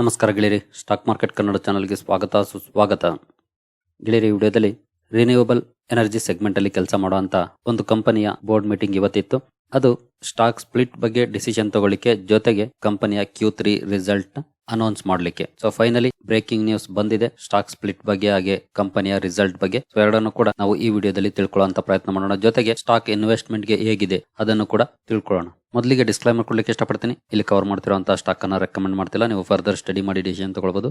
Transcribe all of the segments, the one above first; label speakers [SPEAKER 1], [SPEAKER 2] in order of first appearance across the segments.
[SPEAKER 1] ನಮಸ್ಕಾರ ಗೆಳೆಯರಿ. Stock market Kannada ಚಾನಲ್ಗೆ ಸ್ವಾಗತ, ಸುಸ್ವಾಗತ. ಗೆಳೆಯರಿ ವಿಡಿಯೋದಲ್ಲಿ ರಿನ್ಯೂವಬಲ್ ಎನರ್ಜಿ ಸೆಗ್ಮೆಂಟಲ್ಲಿ ಕೆಲಸ ಮಾಡುವಂತ ಒಂದು ಕಂಪನಿಯ ಬೋರ್ಡ್ ಮೀಟಿಂಗ್ ಇವತ್ತಿತ್ತು. ಅದು ಸ್ಟಾಕ್ ಸ್ಪ್ಲಿಟ್ ಬಗ್ಗೆ ಡಿಸಿಷನ್ ತಗೊಳ್ಳಿಕ್ಕೆ ಜೊತೆಗೆ ಕಂಪನಿಯ ಕ್ಯೂ ತ್ರೀ ರಿಸಲ್ಟ್ ಅನೌನ್ಸ್ ಮಾಡಲಿಕ್ಕೆ. ಸೊ ಫೈನಲಿ ಬ್ರೇಕಿಂಗ್ ನ್ಯೂಸ್ ಬಂದಿದೆ. ಸ್ಟಾಕ್ ಸ್ಪ್ಲಿಟ್ ಬಗ್ಗೆ ಹಾಗೆ ಕಂಪನಿಯ ರಿಸಲ್ಟ್ ಬಗ್ಗೆ. ಸೊ ಎರಡನ್ನು ಕೂಡ ನಾವು ಈ ವಿಡಿಯೋದಲ್ಲಿ ತಿಳ್ಕೊಳ್ಳುವಂತ ಪ್ರಯತ್ನ ಮಾಡೋಣ. ಜೊತೆಗೆ ಸ್ಟಾಕ್ ಇನ್ವೆಸ್ಟ್ಮೆಂಟ್ಗೆ ಹೇಗಿದೆ ಅದನ್ನು ಕೂಡ ತಿಳ್ಕೊಳ್ಳೋಣ. ಮೊದಲಿಗೆ ಡಿಸ್ಕ್ಲೈಮರ್ ಕೊಡ್ಲಿಕ್ಕೆ ಇಷ್ಟಪಡ್ತೀನಿ. ಇಲ್ಲಿ ಕವರ್ ಮಾಡ್ತಿರುವಂತಹ ಸ್ಟಾಕ್ ಅನ್ನು ರೆಕಮೆಂಡ್ ಮಾಡ್ತಿಲ್ಲ. ನೀವು ಫರ್ದರ್ ಸ್ಟಡಿ ಮಾಡಿ ಡಿಸಿಷನ್ ತಗೊಳ್ಬಹುದು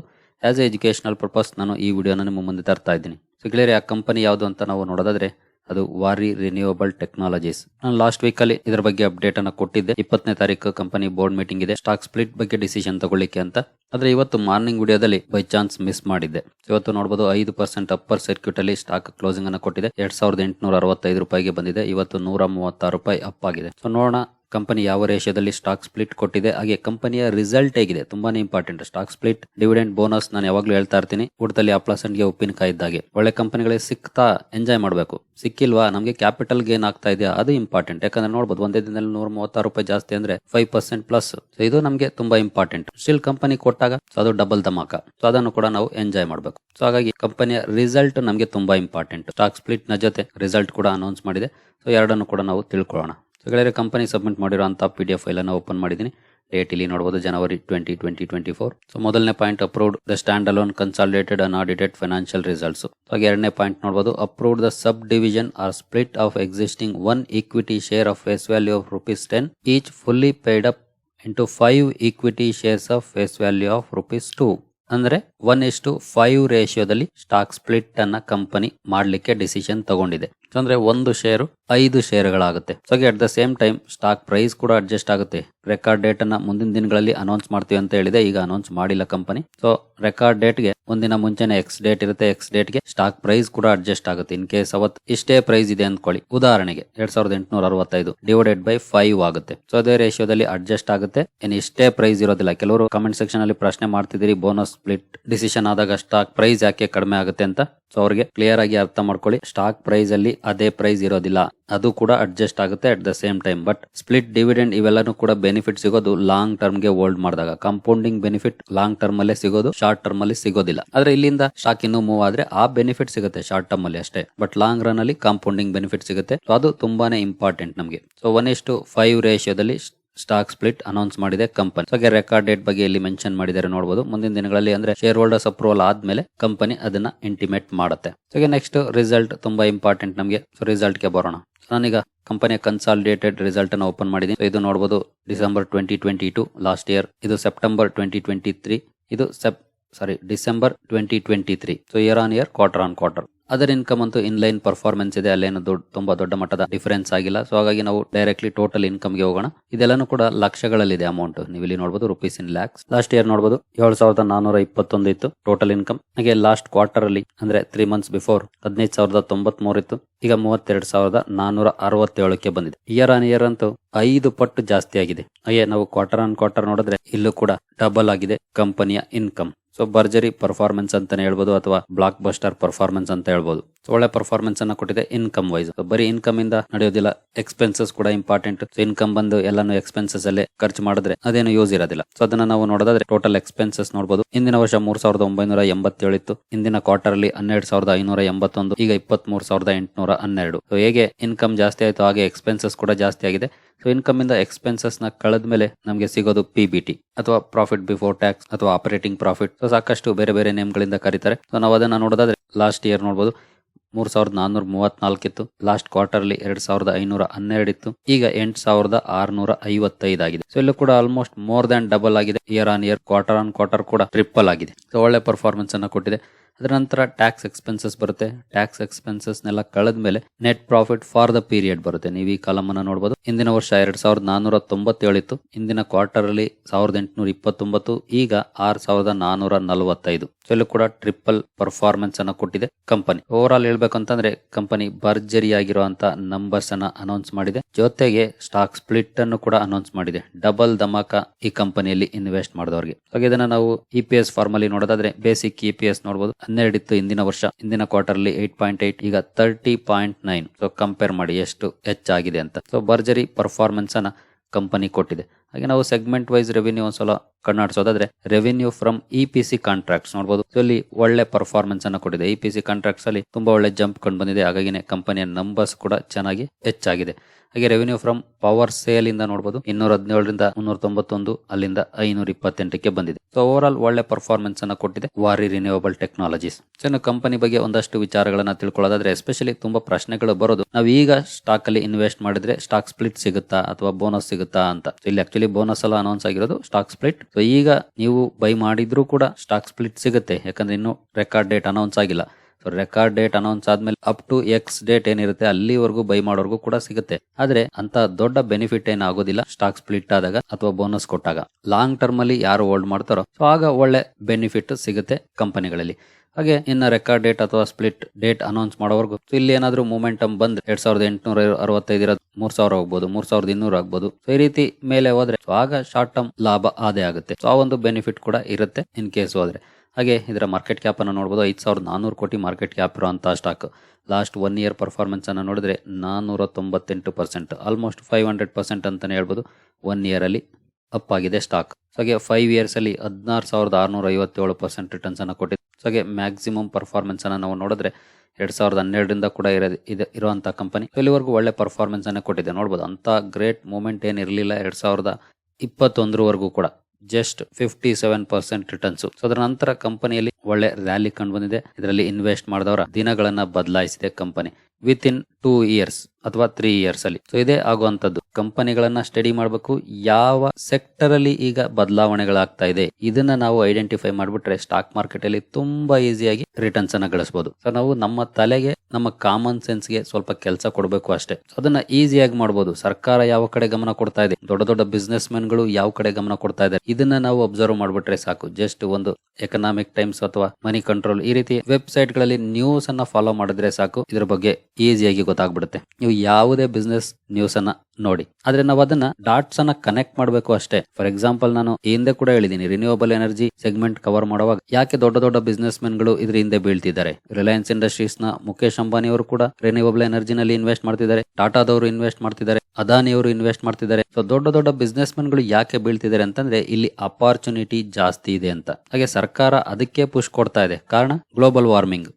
[SPEAKER 1] ಆಸ್ ಎ ಎಜುಕೇಶನಲ್ ಪರ್ಪಸ್ ನಾನು ಈ ವಿಡಿಯೋನ ನಿಮ್ಮ ಮುಂದೆ ತರ್ತಾ ಇದ್ದೀನಿ. ಸೊ ಗೆಳೆಯರೆ, ಆ ಕಂಪನಿ ಯಾವುದು ಅಂತ ನಾವು ನೋಡೋದಾದ್ರೆ ಅದು ವಾರಿ ರಿನ್ಯೂವಬಲ್ ಟೆಕ್ನಾಲಜೀಸ್ ನಾನು ಲಾಸ್ಟ್ ವೀಕ್ ಅಲ್ಲಿ ಇದರ ಬಗ್ಗೆ ಅಪ್ಡೇಟ್ ಅನ್ನ ಕೊಟ್ಟಿದ್ದೆ. ಇಪ್ಪತ್ತನೇ ತಾರೀಕು ಕಂಪನಿ ಬೋರ್ಡ್ ಮೀಟಿಂಗ್ ಇದೆ. ಸ್ಟಾಕ್ ಸ್ಪ್ಲಿಟ್ ಬಗ್ಗೆ ಡಿಸಿಷನ್ ತಗೊಳ್ಳಿಕ್ಕೆ ಅಂತ. ಆದ್ರೆ ಇವತ್ತು ಮಾರ್ನಿಂಗ್ ವಿಡಿಯೋದಲ್ಲಿ ಬೈ ಚಾನ್ಸ್ ಮಿಸ್ ಮಾಡಿದ್ದೆ. ಇವತ್ತು ನೋಡಬಹುದು ಐದು ಪರ್ಸೆಂಟ್ ಅಪ್ಪರ್ ಸರ್ಕ್ಯೂಟ್ ಅಲ್ಲಿ ಸ್ಟಾಕ್ ಕ್ಲೋಸಿಂಗ್ ಅನ್ನ ಕೊಟ್ಟಿದೆ. ಎರಡ್ ಸಾವಿರದ ಎಂಟುನೂರ ಅರವತ್ತೈದು ರೂಪಾಯಿಗೆ ಬಂದಿದೆ. ಇವತ್ತು ನೂರ ಮೂವತ್ತಾರು ರೂಪಾಯಿ ಅಪ್ ಆಗಿದೆ. ಸೊ ನೋಡೋಣ ಕಂಪನಿ ಯಾವ ರೇಷಿಯೋದಲ್ಲಿ ಸ್ಟಾಕ್ ಸ್ಪ್ಲಿಟ್ ಕೊಟ್ಟಿದೆ, ಹಾಗೆ ಕಂಪನಿಯ ರಿಸಲ್ಟ್ ಹೇಗಿದೆ. ತುಂಬಾನೇ important stock split dividend bonus ನಾನು ಯಾವಾಗ್ಲೂ ಹೇಳ್ತಾ ಇರ್ತೀನಿ. ಊಟದಲ್ಲಿ ಆ ಗೆ ಉಪ್ಪಿನಕಾಯಿ ಇದ್ದಾಗೆ. ಒಳ್ಳೆ ಕಂಪನಿಗಳಿಗೆ ಸಿಕ್ತಾ ಎಂಜಾಯ್ ಮಾಡಬೇಕು. ಸಿಕ್ಕಿಲ್ವಾ? ನಮಗೆ ಕ್ಯಾಪಿಟಲ್ ಗೇನ್ ಆಗ್ತಾ ಇದೆಯಾ? ಅದು ಇಂಪಾರ್ಟೆಂಟ್ ಯಾಕಂದ್ರೆ ನೋಡಬಹುದು ಒಂದೇ ದಿನದಲ್ಲಿ ನೂರ ಮೂವತ್ತಾರು ರೂಪಾಯಿ ಜಾಸ್ತಿ ಅಂದ್ರೆ ಫೈವ್ ಪರ್ಸೆಂಟ್ ಪ್ಲಸ್ ಇದು ನಮಗೆ ತುಂಬಾ ಇಂಪಾರ್ಟೆಂಟ್ ಸ್ಟಿಲ್ ಕಂಪನಿ ಕೊಟ್ಟಾಗ ಅದು ಡಬಲ್ ಧಮಾಕ. ಸೊ ಅದನ್ನು ಕೂಡ ನಾವು ಎಂಜಾಯ್ ಮಾಡಬೇಕು. ಸೊ ಹಾಗಾಗಿ ಕಂಪನಿಯ ರಿಸಲ್ಟ್ ನಮಗೆ ತುಂಬಾ ಇಂಪಾರ್ಟೆಂಟ್ ಸ್ಟಾಕ್ ಸ್ಪ್ಲಿಟ್ನ ಜೊತೆ ರಿಸಲ್ಟ್ ಕೂಡ ಅನೌನ್ಸ್ ಮಾಡಿದೆ. ಸೊ ಎರಡನ್ನು ಕೂಡ ನಾವು ತಿಳ್ಕೊಳ್ಳೋಣ. ಗೆಳೆಯರೆ ಕಂಪನಿ ಸಬ್ಮಿಟ್ ಮಾಡಿರುವಂತಹ ಪಿ ಡಿ ಎಫ್ ಫೈಲನ್ನು ಓಪನ್ ಮಾಡಿದ್ದೀನಿ. ಡೇಟ್ ಇಲ್ಲಿ ನೋಡಬಹುದು January twenty twenty twenty four so ಮೊದಲನೇ point approved the standalone consolidated unaudited financial results ಹಾಗೆ ಎರಡನೇ ಪಾಯಿಂಟ್ ನೋಡಬಹುದು approved the subdivision or split of existing one equity share of face value of rupees ten each fully paid up into five equity shares of face value of rupees two ಅಂದ್ರೆ one ಇಷ್ಟು five ರೇಷಿಯೋದಲ್ಲಿ stock split ಅನ್ನ company ಮಾಡ್ಲಿಕ್ಕೆ decision ತಗೊಂಡಿದೆ. ಅಂದ್ರೆ ಒಂದು share ಐದು ಶೇರ್ಗಳಾಗುತ್ತೆ so at the same time stock price ಕೂಡ ಅಡ್ಜಸ್ಟ್ ಆಗುತ್ತೆ. ರೆಕಾರ್ಡ್ ಡೇಟ್ ಅನ್ನ ಮುಂದಿನ ದಿನಗಳಲ್ಲಿ ಅನೌನ್ಸ್ ಮಾಡ್ತೀವಿ ಅಂತ ಹೇಳಿದೆ, ಈಗ ಅನೌನ್ಸ್ ಮಾಡಿಲ್ಲ ಕಂಪನಿ ಸೊ ರೆಕಾರ್ಡ್ ಡೇಟ್ಗೆ ಒಂದಿನ ಮುಂಚೆನೆ ಎಕ್ಸ್ ಡೇಟ್ ಇರುತ್ತೆ ಎಕ್ಸ್ ಡೇಟ್ಗೆ ಸ್ಟಾಕ್ ಪ್ರೈಸ್ ಕೂಡ ಅಡ್ಜಸ್ಟ್ ಆಗುತ್ತೆ. ಇನ್ ಕೇಸ್ ಅವತ್ ಇಷ್ಟೇ ಪ್ರೈಸ್ ಇದೆ ಅಂದ್ಕೊಳ್ಳಿ ಉದಾಹರಣೆಗೆ, ಎರಡ್ ಸಾವಿರದ ಎಂಟುನೂರ ಅರವತ್ತೈದು ಡಿವೈಡೆಡ್ ಬೈ ಫೈವ್ ಆಗುತ್ತೆ. ಸೊ ಅದೇ ರೇಷಿಯೋದಲ್ಲಿ ಅಡ್ಜಸ್ಟ್ ಆಗುತ್ತೆ. ಏನ್ ಇಷ್ಟೇ ಪ್ರೈಸ್ ಇರೋದಿಲ್ಲ. ಕೆಲವರು ಕಮೆಂಟ್ ಸೆಕ್ಷನ್ ಅಲ್ಲಿ ಪ್ರಶ್ನೆ ಮಾಡ್ತಿದ್ದೀರಿ ಬೋನಸ್ ಸ್ಪ್ಲಿಟ್ ಡಿಸಿಷನ್ ಆದಾಗ ಸ್ಟಾಕ್ ಪ್ರೈಸ್ ಯಾಕೆ ಕಡಿಮೆ ಆಗುತ್ತೆ ಅಂತ. ಸೊ ಅವ್ರಿಗೆ ಕ್ಲಿಯರ್ ಆಗಿ ಅರ್ಥ ಮಾಡ್ಕೊಳ್ಳಿ. ಸ್ಟಾಕ್ ಪ್ರೈಸ್ ಅಲ್ಲಿ ಅದೇ ಪ್ರೈಸ್ ಇರೋದಿಲ್ಲ. ಅದು ಕೂಡ ಅಡ್ಜಸ್ಟ್ ಆಗುತ್ತೆ at the same time but split dividend ಇವೆಲ್ಲನೂ ಕೂಡ ಬೆನಿಫಿಟ್ ಸಿಗೋದು ಲಾಂಗ್ ಟರ್ಮ್ಗೆ ಹೋಲ್ಡ್ ಮಾಡಿದಾಗ. ಕಂಪೌಂಡಿಂಗ್ ಬೆನಿಫಿಟ್ ಲಾಂಗ್ ಟರ್ಮ್ ಅಲ್ಲೇ ಸಿಗೋದು ಶಾರ್ಟ್ ಟರ್ಮ್ ಅಲ್ಲಿ ಸಿಗೋದಿಲ್ಲ. ಆದ್ರೆ ಇಲ್ಲಿಂದ ಸ್ಟಾಕ್ ಇನ್ನೂ ಮೂವ್ ಆದ್ರೆ ಆ ಬೆನಿಫಿಟ್ ಸಿಗುತ್ತೆ ಶಾರ್ಟ್ ಟರ್ಮ್ ಅಲ್ಲಿ ಅಷ್ಟೇ. ಬಟ್ ಲಾಂಗ್ ರನ್ ಅಲ್ಲಿ ಕಾಂಪೌಂಡಿಂಗ್ ಬೆನಿಫಿಟ್ ಸಿಗುತ್ತೆ. ಸೊ ಅದು ತುಂಬಾನೇ ಇಂಪಾರ್ಟೆಂಟ್ ನಮಗೆ. ಸೊ ಒನ್ ಇಷ್ಟು ಫೈವ್ ರೇಷಿಯೋದಲ್ಲಿ ಸ್ಟಾಕ್ ಸ್ಪ್ಲಿಟ್ ಅನೌನ್ಸ್ ಮಾಡಿದೆ ಕಂಪನಿ ಹಾಗೆ ರೆಕಾರ್ಡ್ ಡೇಟ್ ಬಗ್ಗೆ ಇಲ್ಲಿ ಮೆನ್ಷನ್ ಮಾಡಿದ್ದಾರೆ ನೋಡಬಹುದು ಮುಂದಿನ ದಿನಗಳಲ್ಲಿ ಅಂದ್ರೆ ಶೇರ್ ಹೋಲ್ಡರ್ಸ್ ಅಪ್ರೂವಲ್ ಆದ್ಮೇಲೆ ಕಂಪನಿ ಅದನ್ನ ಇಂಟಿಮೇಟ್ ಮಾಡುತ್ತೆ. ಹಾಗೆ ನೆಕ್ಸ್ಟ್ ರಿಸಲ್ಟ್ ತುಂಬಾ ಇಂಪಾರ್ಟೆಂಟ್ ನಮಗೆ. ಸೊ ರಿಸಲ್ಟ್ಗೆ ಬರೋಣ. ನಾನೀಗ ಕಂಪನಿಯ ಕನ್ಸಾಲಿಡೇಟೆಡ್ ರಿಸಲ್ಟ್ ಅನ್ನು ಓಪನ್ ಮಾಡಿದ್ದೀನಿ. ಇದು ನೋಡಬಹುದು December twenty twenty two last year ಇದು ಸೆಪ್ಟೆಂಬರ್ ಟ್ವೆಂಟಿ ಟ್ವೆಂಟಿ ತ್ರೀ ಇದು Sep sorry December twenty twenty three so year on year quarter on quarter other income ಅಂತೂ ಇನ್ಲೈನ್ ಪರ್ಫಾರ್ಮೆನ್ಸ್ ಇದೆ. ಅಲ್ಲೇನು ದೊಡ್ಡ ತುಂಬಾ ದೊಡ್ಡ ಮಟ್ಟದ ಡಿಫರೆನ್ಸ್ ಆಗಿಲ್ಲ. ಸೊ ಹಾಗಾಗಿ ನಾವು ಡೈರೆಕ್ಟ್ಲಿ ಟೋಟಲ್ ಇನ್ಕಮ್ಗೆ ಹೋಗೋಣ. ಇದೆಲ್ಲಾನು ಕೂಡ ಲಕ್ಷಗಳಲ್ಲಿದೆ ಅಮೌಂಟ್ ನೀವು ಇಲ್ಲಿ ನೋಡಬಹುದು rupees in lakhs last year ನೋಡಬಹುದು ಏಳು ಸಾವಿರದ ನಾನೂರ ಇಪ್ಪತ್ತೊಂದು ಇತ್ತು ಟೋಟಲ್ ಇನ್ಕಮ್ ಹಾಗೆ ಲಾಸ್ಟ್ ಕ್ವಾರ್ಟರ್ ಅಲ್ಲಿ, ಅಂದ್ರೆ ತ್ರೀ ಮಂತ್ಸ್ ಬಿಫೋರ್ ಹದಿನೈದು ಸಾವಿರದ ತೊಂಬತ್ ಇತ್ತು. ಈಗ ಮೂವತ್ತೆರಡು ಸಾವಿರದ ನಾನೂರ ಅರವತ್ತೇಳಕ್ಕೆ ಬಂದಿದೆ. ಇಯರ್ ಆನ್ ಇಯರ್ ಅಂತೂ ಐದು ಪಟ್ಟು ಜಾಸ್ತಿ ಆಗಿದೆ. ಹಾಗೆ ನಾವು ಕ್ವಾರ್ಟರ್ ಆನ್ ಕ್ವಾರ್ಟರ್ ನೋಡಿದ್ರೆ ಇಲ್ಲೂ ಕೂಡ ಡಬಲ್ ಆಗಿದೆ ಕಂಪನಿಯ ಇನ್ಕಮ್ ಸೊ ಭರ್ಜರಿ ಪರ್ಫಾರ್ಮೆನ್ಸ್ ಅಂತಾನೆ ಹೇಳ್ಬೋದು ಅಥವಾ ಬ್ಲಾಕ್ ಬಸ್ಟರ್ ಪರ್ಫಾರ್ಮೆನ್ಸ್ ಅಂತ ಹೇಳ್ಬೋದು. ಒಳ್ಳೆ ಪರ್ಫಾರ್ಮೆನ್ಸ್ ಅನ್ನ ಕೊಟ್ಟಿದೆ ಇನ್ಕಮ್ ವೈಸ್ ಬರೀ ಇನ್ಕಮ್ ಇಂದ ನಡೆಯೋದಿಲ್ಲ ಎಕ್ಸ್ಪೆನ್ಸಸ್ ಕೂಡ ಇಂಪಾರ್ಟೆಂಟ್ ಸೊ ಇನ್ಕಮ್ ಬಂದು ಎಲ್ಲಾನು ಎಕ್ಸ್ಪೆನ್ಸಸ್ ಅಲ್ಲೇ ಖರ್ಚು ಮಾಡಿದ್ರೆ ಅದೇನು ಯೂಸ್ ಇರೋದಿಲ್ಲ. ಸೊ ಅದನ್ನ ನಾವು ನೋಡೋದಾದ್ರೆ ಟೋಟಲ್ ಎಕ್ಸ್ಪೆನ್ಸಸ್ ನೋಡಬಹುದು ಇಂದಿನ ವರ್ಷ ಮೂರ್ ಸಾವಿರದ ಒಂಬೈನೂರ ಎಂಬತ್ತೇಳು ಇತ್ತು ಇಂದಿನ ಕ್ವಾರ್ಟರ್ ಅಲ್ಲಿ ಹನ್ನೆರಡು ಸಾವಿರದ ಐನೂರ ಎಂಬತ್ತೊಂದು ಈಗ ಇಪ್ಪತ್ತ್ ಮೂರು ಸಾವಿರದ ಎಂಟುನೂರ ಹನ್ನೆರಡು ಸೊ ಹೇಗೆ ಇನ್ಕಮ್ ಜಾಸ್ತಿ ಆಯಿತು ಹಾಗೆ ಎಕ್ಸ್ಪೆನ್ಸಸ್ ಕೂಡ ಜಾಸ್ತಿ ಆಗಿದೆ. ಸೊ ಇನ್ಕಮ್ ಇಂದ ಎಕ್ಸ್ಪೆನ್ಸಸ್ನ ಕಳೆದ ಮೇಲೆ ನಮಗೆ ಸಿಗೋದು ಪಿ ಬಿ ಟಿ ಅಥವಾ ಪ್ರಾಫಿಟ್ ಬಿಫೋರ್ ಟ್ಯಾಕ್ಸ್ ಅಥವಾ ಆಪರೇಟಿಂಗ್ ಪ್ರಾಫಿಟ್ ಸೊ ಸಾಕಷ್ಟು ಬೇರೆ ಬೇರೆ ನೇಮ್ಗಳಿಂದ ಕರೀತಾರೆ. ಸೊ ನಾವು ಅದನ್ನ ನೋಡೋದಾದ್ರೆ ಲಾಸ್ಟ್ ಇಯರ್ ನೋಡಬಹುದು ಮೂರ್ ಸಾವಿರದ ನಾನ್ನೂರ ಮೂವತ್ನಾಲ್ಕಿತ್ತು ಲಾಸ್ಟ್ ಕ್ವಾರ್ಟರ್ ಅಲ್ಲಿ ಎರಡ್ ಸಾವಿರದ ಐನೂರ ಹನ್ನೆರಡು ಇತ್ತು. ಈಗ ಎಂಟ್ ಸಾವಿರದ ಆರ್ನೂರ ಐವತ್ತೈದು ಆಗಿದೆ. ಸೊ ಇಲ್ಲೂ ಕೂಡ ಆಲ್ಮೋಸ್ಟ್ ಮೋರ್ ದನ್ ಡಬಲ್ ಆಗಿದೆ. Year on year quarter on quarter ಕೂಡ ಟ್ರಿಪಲ್ ಆಗಿದೆ. ಸೊ ಒಳ್ಳೆ ಪರ್ಫಾರ್ಮೆನ್ಸ್ ಅನ್ನ ಕೊಟ್ಟಿದೆ. ಅದರ ನಂತರ ಟ್ಯಾಕ್ಸ್ ಎಕ್ಸ್ಪೆನ್ಸಸ್ ಬರುತ್ತೆ. ಟ್ಯಾಕ್ಸ್ ಎಕ್ಸ್ಪೆನ್ಸಸ್ ನೆಲ್ಲ ಕಳೆದ ಮೇಲೆ net profit for the period ಬರುತ್ತೆ. ನೀವು ಈ ಕಾಲಮ್ ಅನ್ನ ನೋಡಬಹುದು ಇಂದಿನ ವರ್ಷ ಎರಡ್ ಸಾವಿರದ ನಾನೂರ ತೊಂಬತ್ತೇಳು ಇತ್ತು ಇಂದಿನ ಕ್ವಾರ್ಟರ್ ಅಲ್ಲಿ ಸಾವಿರದ ಎಂಟುನೂರ ಇಪ್ಪತ್ತೊಂಬತ್ತು, ಈಗ ಆರ್ ಸಾವಿರದ ನಾನೂರ ನಲವತ್ತೈದು ಸೊ ಕೂಡ ಟ್ರಿಪಲ್ ಪರ್ಫಾರ್ಮೆನ್ಸ್ ಅನ್ನ ಕೊಟ್ಟಿದೆ ಕಂಪನಿ ಓವರ್ ಆಲ್ ಹೇಳ್ಬೇಕಂತಂದ್ರೆ ಕಂಪನಿ ಭರ್ಜರಿಯಾಗಿರುವಂತ ನಂಬರ್ಸ್ ಅನ್ನ ಅನೌನ್ಸ್ ಮಾಡಿದೆ. ಜೊತೆಗೆ ಸ್ಟಾಕ್ ಸ್ಪ್ಲಿಟ್ ಅನ್ನು ಕೂಡ ಅನೌನ್ಸ್ ಮಾಡಿದೆ. ಡಬಲ್ ಧಮಾಕ ಈ ಕಂಪನಿಯಲ್ಲಿ ಇನ್ವೆಸ್ಟ್ ಮಾಡಿದವರಿಗೆ. ಹಾಗೆ ಇದನ್ನ ನಾವು ಇ ಪಿ ಎಸ್ ಫಾರ್ಮಲ್ಲಿ ನೋಡೋದಾದ್ರೆ ಬೇಸಿಕ್ ಇ ಪಿ ಎಸ್ ನೋಡಬಹುದು ಹನ್ನೆರಡಿತ್ತು ಇಂದಿನ ವರ್ಷ. ಇಂದಿನ ಕ್ವಾರ್ಟರ್ ಅಲ್ಲಿ ಏಟ್ ಪಾಯಿಂಟ್ ಏಟ್, ಈಗ thirty point nine. So compare ಮಾಡಿ ಎಷ್ಟು ಹೆಚ್ಚಾಗಿದೆ ಅಂತ. ಸೊ ಭರ್ಜರಿ ಪರ್ಫಾರ್ಮೆನ್ಸ್ ಅನ್ನ ಕಂಪನಿ ಕೊಟ್ಟಿದೆ. ಹಾಗೆ ನಾವು ಸೆಗ್ಮೆಂಟ್ ವೈಸ್ ರೆವಿನ್ಯೂ ಒಂದ್ಸಲ ಕಣ್ಣಾಡಿಸೋದಾದ್ರೆ revenue from E P C contracts ನೋಡಬಹುದು ಇಲ್ಲಿ ಒಳ್ಳೆ ಪರ್ಫಾರ್ಮೆನ್ಸ್ ಅನ್ನ ಕೊಟ್ಟಿದೆ. ಇ ಪಿ ಸಿ ಕಾಂಟ್ರಾಕ್ಟ್ಸ್ ಅಲ್ಲಿ ತುಂಬಾ ಒಳ್ಳೆ ಜಂಪ್ ಕಂಡು ಬಂದಿದೆ. ಹಾಗಾಗಿನೇ ಕಂಪನಿಯ ನಂಬರ್ಸ್ ಕೂಡ ಚೆನ್ನಾಗಿ ಹೆಚ್ಚಾಗಿದೆ. ಹಾಗೆ ರೆವಿನ್ಯೂ ಫ್ರಮ್ ಪವರ್ ಸೇಲ್ ಇಂದ ನೋಡಬಹುದು ಇನ್ನೂರ ಹದಿನೇಳರಿಂದ ಮುನ್ನೂರ ತೊಂಬತ್ತೊಂದು ಅಲ್ಲಿಂದ ಐನೂರ ಇಪ್ಪತ್ತೆಂಟಕ್ಕೆ ಬಂದಿದೆ. ಸೊ ಓವರ್ ಆಲ್ ಒಳ್ಳೆ ಪರ್ಫಾರ್ಮೆನ್ಸ್ ಅನ್ನ ಕೊಟ್ಟಿದೆ ವಾರಿ ರಿನ್ಯೂವಬಲ್ ಟೆಕ್ನಾಲಜೀಸ್ ಸೊ ಕಂಪನಿ ಬಗ್ಗೆ ಒಂದಷ್ಟು ವಿಚಾರಗಳನ್ನ ತಿಳ್ಕೊಳ್ಳೋದಾದ್ರೆ ಎಸ್ಪೆಷಲಿ ತುಂಬಾ ಪ್ರಶ್ನೆಗಳು ಬರೋದು. ನಾವು ಈಗ ಸ್ಟಾಕ್ ಅಲ್ಲಿ ಇನ್ವೆಸ್ಟ್ ಮಾಡಿದ್ರೆ ಸ್ಟಾಕ್ ಸ್ಪ್ಲಿಟ್ ಸಿಗುತ್ತಾ ಅಥವಾ ಬೋನಸ್ ಸಿಗುತ್ತಾ ಅಂತ. ಇಲ್ಲಿ ಆಕ್ಚುಲಿ ಬೋನಸ್ ಎಲ್ಲ ಅನೌನ್ಸ್ ಆಗಿರೋದು ಸ್ಟಾಕ್ ಸ್ಪ್ಲಿಟ್ ಸೊ ಈಗ ನೀವು ಬೈ ಮಾಡಿದ್ರು ಕೂಡ ಸ್ಟಾಕ್ ಸ್ಪ್ಲಿಟ್ ಸಿಗುತ್ತೆ. ಯಾಕಂದ್ರೆ ಇನ್ನು ರೆಕಾರ್ಡ್ ಡೇಟ್ ಅನೌನ್ಸ್ ಆಗಿಲ್ಲ. ಸೊ ರೆಕಾರ್ಡ್ ಡೇಟ್ ಅನೌನ್ಸ್ ಆದ್ಮೇಲೆ ಅಪ್ ಟು ಎಕ್ಸ್ ಡೇಟ್ ಏನಿರುತ್ತೆ, ಅಲ್ಲಿವರೆಗೂ ಬೈ ಮಾಡೋರ್ಗೂ ಕೂಡ ಸಿಗುತ್ತೆ. ಆದ್ರೆ ಅಂತ ದೊಡ್ಡ ಬೆನಿಫಿಟ್ ಏನಾಗೋದಿಲ್ಲ ಸ್ಟಾಕ್ ಸ್ಪ್ಲಿಟ್ ಆದಾಗ ಅಥವಾ ಬೋನಸ್ ಕೊಟ್ಟಾಗ. ಲಾಂಗ್ ಟರ್ಮ್ ಅಲ್ಲಿ ಯಾರು ಹೋಲ್ಡ್ ಮಾಡ್ತಾರೋ. ಸೊ ಆಗ ಒಳ್ಳೆ ಬೆನಿಫಿಟ್ ಸಿಗುತ್ತೆ ಕಂಪನಿಗಳಲ್ಲಿ. ಹಾಗೆ ಇನ್ನ ರೆಕಾರ್ಡ್ ಡೇಟ್ ಅಥವಾ ಸ್ಪ್ಲಿಟ್ ಡೇಟ್ ಅನೌನ್ಸ್ ಮಾಡೋವರೆಗೂ ಇಲ್ಲಿ ಏನಾದ್ರೂ ಮೂಮೆಂಟಮ್ ಬಂದ್ರೆ ಎರಡ್ ಸಾವಿರದ ಎಂಟುನೂರ ಅರವತ್ತೈದು ಇರೋದು ಮೂರ್ ಸಾವಿರ ಹೋಗ್ಬೋದು, ಮೂರ್ ಸಾವಿರದ ಇನ್ನೂರ ಆಗ್ಬೋದು. ಸೊ ಈ ರೀತಿ ಮೇಲೆ ಹೋದ್ರೆ ಆಗ ಶಾರ್ಟ್ ಟರ್ಮ್ ಲಾಭ ಆದೇ ಆಗುತ್ತೆ. ಸೊ ಆ ಒಂದು ಬೆನಿಫಿಟ್ ಕೂಡ ಇರುತ್ತೆ ಇನ್ ಕೇಸ್ ಹೋದ್ರೆ. ಹಾಗೆ ಇದರ ಮಾರ್ಕೆಟ್ ಕ್ಯಾಪ್ ಅನ್ನು ನೋಡಬಹುದು ಐದು ಸಾವಿರದ ನಾನೂರು ಕೋಟಿ ಮಾರ್ಕೆಟ್ ಕ್ಯಾಪ್ ಇರುವಂತಹ stock last one year performance ಅನ್ನು ನೋಡಿದ್ರೆ ನಾನೂರ ತೊಂಬತ್ತೆಂಟು percent almost five hundred percent ಅಂತಾನೆ ಹೇಳ್ಬೋದು. ಒನ್ ಇಯರ್ ಅಲ್ಲಿ ಅಪ್ ಆಗಿದೆ ಸ್ಟಾಕ್ ಹಾಗೆ ಫೈವ್ ಇಯರ್ಸ್ ಅಲ್ಲಿ ಹದಿನಾರು ಸಾವಿರದ ಆರುನೂರ ಐವತ್ತೇಳು ಪರ್ಸೆಂಟ್ ರಿಟರ್ನ್ಸ್ ಅನ್ನು ಕೊಟ್ಟಿದೆ. ಸೊ ಮ್ಯಾಕ್ಸಿಮಮ್ ಪರ್ಫಾರ್ಮೆನ್ಸ್ ಅನ್ನ ನಾವು ನೋಡಿದ್ರೆ ಎರಡ್ ಸಾವಿರದ ಹನ್ನೆರಡರಿಂದ ಕೂಡ ಇರೋದು ಇದೆ ಇರುವಂತಹ ಕಂಪನಿ ಇಲ್ಲಿವರೆಗೂ ಒಳ್ಳೆ ಪರ್ಫಾರ್ಮೆನ್ಸ್ ಅನ್ನು ಕೊಟ್ಟಿದೆ. ನೋಡ್ಬೋದು ಅಂತ ಗ್ರೇಟ್ ಮೂಮೆಂಟ್ ಏನು ಇರಲಿಲ್ಲ ಎರಡ್ ಸಾವಿರದ ಇಪ್ಪತ್ತೊಂದರವರೆಗೂ ಕೂಡ. Just fifty seven percent returns so ಅದರ ನಂತರ ಕಂಪನಿಯಲ್ಲಿ ಒಳ್ಳೆ ರ್ಯಾಲಿ ಕಂಡು ಬಂದಿದೆ. ಇದರಲ್ಲಿ ಇನ್ವೆಸ್ಟ್ ಮಾಡಿದವರ ದಿನಗಳನ್ನ ಬದಲಾಯಿಸಿದೆ company within two years ಅಥವಾ ತ್ರೀ ಇಯರ್ಸ್ ಅಲ್ಲಿ. ಸೊ ಇದೇ ಆಗುವಂತದ್ದು ಕಂಪನಿಗಳನ್ನ ಸ್ಟಡಿ ಮಾಡಬೇಕು. ಯಾವ ಸೆಕ್ಟರ್ ಅಲ್ಲಿ ಈಗ ಬದಲಾವಣೆಗಳಾಗ್ತಾ ಇದೆ, ಇದನ್ನ ನಾವು ಐಡೆಂಟಿಫೈ ಮಾಡ್ಬಿಟ್ರೆ ಸ್ಟಾಕ್ ಮಾರ್ಕೆಟ್ ಅಲ್ಲಿ ತುಂಬಾ ಈಸಿಯಾಗಿ ರಿಟರ್ನ್ಸ್ ಅನ್ನ ಗಳಿಸಬಹುದು ಸೊ ನಾವು ನಮ್ಮ ತಲೆಗೆ, ನಮ್ಮ ಕಾಮನ್ ಸೆನ್ಸ್ಗೆ ಸ್ವಲ್ಪ ಕೆಲಸ ಕೊಡಬೇಕು ಅಷ್ಟೇ. ಅದನ್ನ ಈಸಿಯಾಗಿ ಮಾಡಬಹುದು ಸರ್ಕಾರ ಯಾವ ಕಡೆ ಗಮನ ಕೊಡ್ತಾ ಇದೆ? ದೊಡ್ಡ ದೊಡ್ಡ ಬಿಸ್ನೆಸ್ಗಳು ಯಾವ ಕಡೆ ಗಮನ ಕೊಡ್ತಾ ಇದ್ದಾರೆ? ಇದನ್ನ ನಾವು ಅಬ್ಸರ್ವ್ ಮಾಡ್ಬಿಟ್ರೆ ಸಾಕು. ಜಸ್ಟ್ ಒಂದು ಎಕನಾಮಿಕ್ ಟೈಮ್ಸ್ ಅಥವಾ ಮನಿ ಕಂಟ್ರೋಲ್ ಈ ರೀತಿ ವೆಬ್ಸೈಟ್ಗಳಲ್ಲಿ ನ್ಯೂಸ್ ಅನ್ನ ಫಾಲೋ ಮಾಡಿದ್ರೆ ಸಾಕು. ಇದ್ರ ಬಗ್ಗೆ ಈಸಿಯಾಗಿ ಗೊತ್ತಾಗ್ಬಿಡುತ್ತೆ. ನೀವು ಯಾವುದೇ ಬಿಸ್ನೆಸ್ ನ್ಯೂಸ್ ಅನ್ನ ನೋಡಿ. ಆದ್ರೆ ನಾವು ಅದನ್ನ ಡಾಟ್ಸ್ ಅನ್ನ ಕನೆಕ್ಟ್ ಮಾಡಬೇಕು ಅಷ್ಟೇ. ಫಾರ್ ಎಕ್ಸಾಂಪಲ್ ನಾನು ಹಿಂದೆ ಕೂಡ ಹೇಳಿದ್ದೀನಿ ರಿನ್ಯೂವಬಲ್ ಎನರ್ಜಿ ಸೆಗ್ಮೆಂಟ್ ಕವರ್ ಮಾಡುವಾಗ ಯಾಕೆ ದೊಡ್ಡ ದೊಡ್ಡ ಬಿಸ್ನೆಸ್ಗಳು ಇದ್ರ ಹಿಂದೆ ಬೀಳ್ತಿದ್ದಾರೆ? ರಿಲಯನ್ಸ್ ಇಂಡಸ್ಟ್ರೀಸ್ನ ಮುಖೇಶ್ ಅಂಬಾನಿ ಅವರು ಕೂಡ ರಿನ್ಯೂವಬಲ್ ಎನರ್ಜಿನಲ್ಲಿ ಇನ್ವೆಸ್ಟ್ ಮಾಡ್ತಿದ್ದಾರೆ. ಟಾಟಾದವರು ಇನ್ವೆಸ್ಟ್ ಮಾಡ್ತಿದ್ದಾರೆ. ಅದಾನಿ ಅವರು ಇನ್ವೆಸ್ಟ್ ಮಾಡ್ತಿದ್ದಾರೆ. ಸೊ ದೊಡ್ಡ ದೊಡ್ಡ ಬಿಸ್ನೆಸ್ಗಳು ಯಾಕೆ ಬೀಳ್ತಿದ್ದಾರೆ ಅಂತಂದ್ರೆ ಇಲ್ಲಿ ಅಪಾರ್ಚುನಿಟಿ ಜಾಸ್ತಿ ಇದೆ ಅಂತ. ಹಾಗೆ ಸರ್ಕಾರ ಅದಕ್ಕೆ ಪುಷ್ ಕೊಡ್ತಾ ಇದೆ. ಕಾರಣ ಗ್ಲೋಬಲ್ ವಾರ್ಮಿಂಗ್